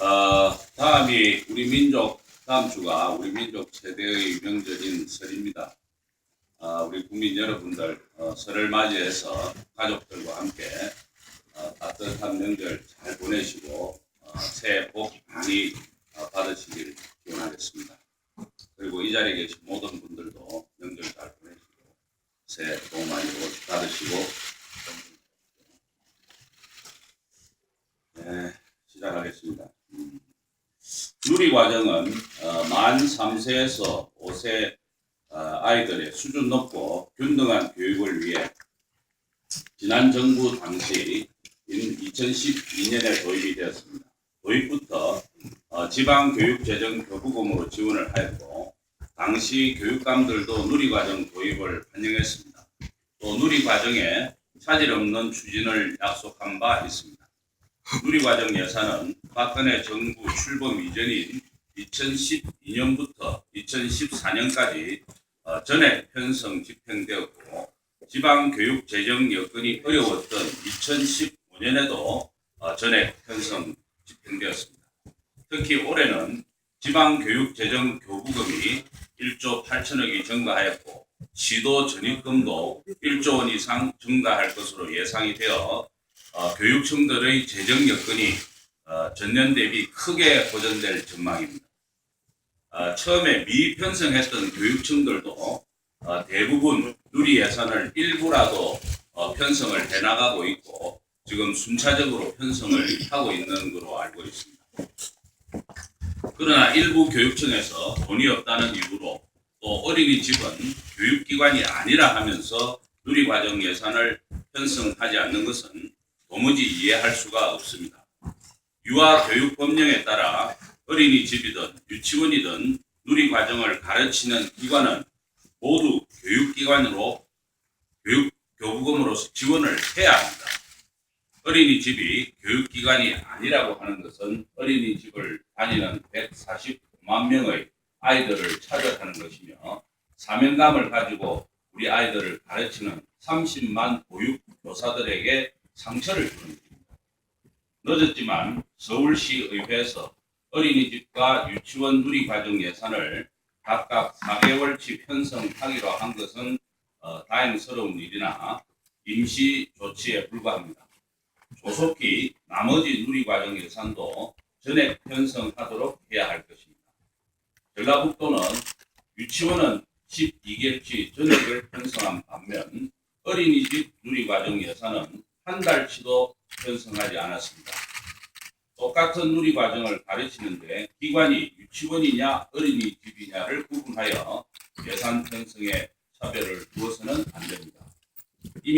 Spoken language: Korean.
어, 다음이 우리 민족 다음 주가 우리 민족 최대의 명절인 설입니다. 어, 우리 국민 여러분들 어, 설을 맞이해서 가족들과 함께 어, 따뜻한 명절 잘 보내시고 어, 새해 복 많이 어, 받으시길 기원하겠습니다. 그리고 이 자리에 계신 모든 분들도 명절 잘 보내시고 새해 복 많이 받으시고 네, 시작하겠습니다. 음. 누리 과정은 어, 만 3세에서 5세 어, 아이들의 수준 높고 균등한 교육을 위해 지난 정부 당시 2012년에 도입이 되었습니다. 도입부터 어, 지방교육재정 교부금으로 지원을 하였고 당시 교육감들도 누리과정 도입을 환영했습니다. 또 누리과정에 차질 없는 추진을 약속한 바 있습니다. 누리과정 예산은 박근혜 정부 출범 이전인 2012년부터 2014년까지 어, 전액 편성 집행되었고 지방 교육 재정 여건이 어려웠던 2015년에도 어, 전액 편성 집행되었습니다. 특히 올해는 지방 교육 재정 교부금이 1조 8천억이 증가하였고 시도 전입금도 1조 원 이상 증가할 것으로 예상이 되어 어, 교육청들의 재정 여건이 어, 전년 대비 크게 보전될 전망입니다. 어, 처음에 미편성했던 교육청들도 어, 대부분 누리 예산을 일부라도 어, 편성을 해나가고 있고 지금 순차적으로 편성을 하고 있는 것으로 알고 있습니다. 그러나 일부 교육청에서 돈이 없다는 이유로 또 어린이집은 교육기관이 아니라 하면서 누리과정 예산을 편성하지 않는 것은 도무지 이해할 수가 없습니다. 유아교육법령에 따라 어린이집이든 유치원이든 누리과정을 가르치는 기관은 모두 교육기관으로 교육 교부금으로서 지원을 해야 합니다. 어린이집이 교육기관이 아니라고 하는 것은 어린이집을 다니는 149만 명의 아이들을 차별하는 것이며 사명감을 가지고 우리 아이들을 가르치는 30만 보육교사들에게 상처를 주는. 늦었지만 서울시 의회에서 어린이집과 유치원 누리과정 예산을 각각 4개월치 편성하기로 한 것은 어, 다행스러운 일이나 임시 조치에 불과합니다. 조속히 나머지 누리과정 예산도 전액 편성하도록 해야 할 것입니다. 전라북도는 유치원은 12개월치 전액을 편성한 반면 어린이집 누리과정 예산은 한 달치도 편성하지 않았습니다. 똑같은 누리 과정을 가르치는데 기관이 유치원이냐 어린이집이냐를 구분하여 예산 편성에